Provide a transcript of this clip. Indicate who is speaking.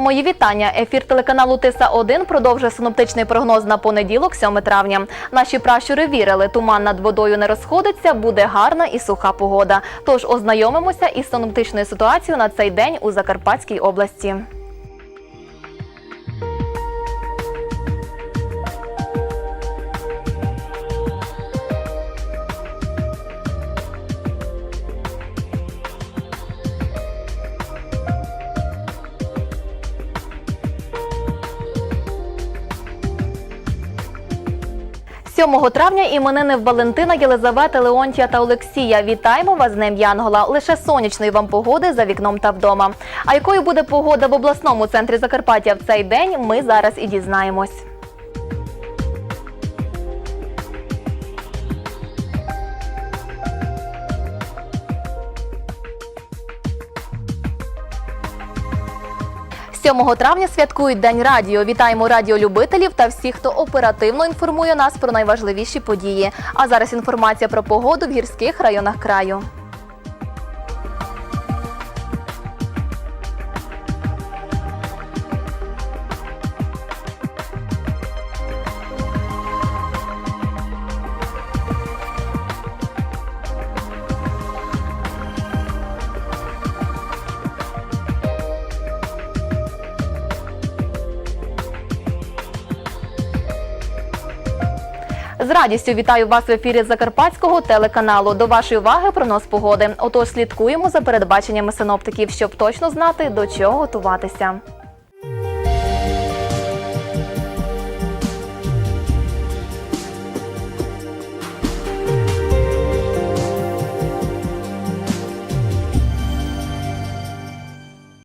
Speaker 1: Мої вітання. Ефір телеканалу Тиса 1 продовжує синоптичний прогноз на понеділок, 7 травня. Наші пращури вірили, туман над водою не розходиться, буде гарна і суха погода. Тож ознайомимося із синоптичною ситуацією на цей день у Закарпатській області. – 7 травня іменини в Валентина, Єлизавети, Леонтія та Олексія. Вітаємо вас з ним Янгола. Лише сонячної вам погоди за вікном та вдома. А якою буде погода в обласному центрі Закарпаття в цей день, ми зараз і дізнаємось. – 7 травня святкують День радіо. Вітаємо радіолюбителів та всіх, хто оперативно інформує нас про найважливіші події. А зараз інформація про погоду в гірських районах краю. З радістю вітаю вас в ефірі Закарпатського телеканалу. До вашої уваги прогноз погоди. Отож, слідкуємо за передбаченнями синоптиків, щоб точно знати, до чого готуватися.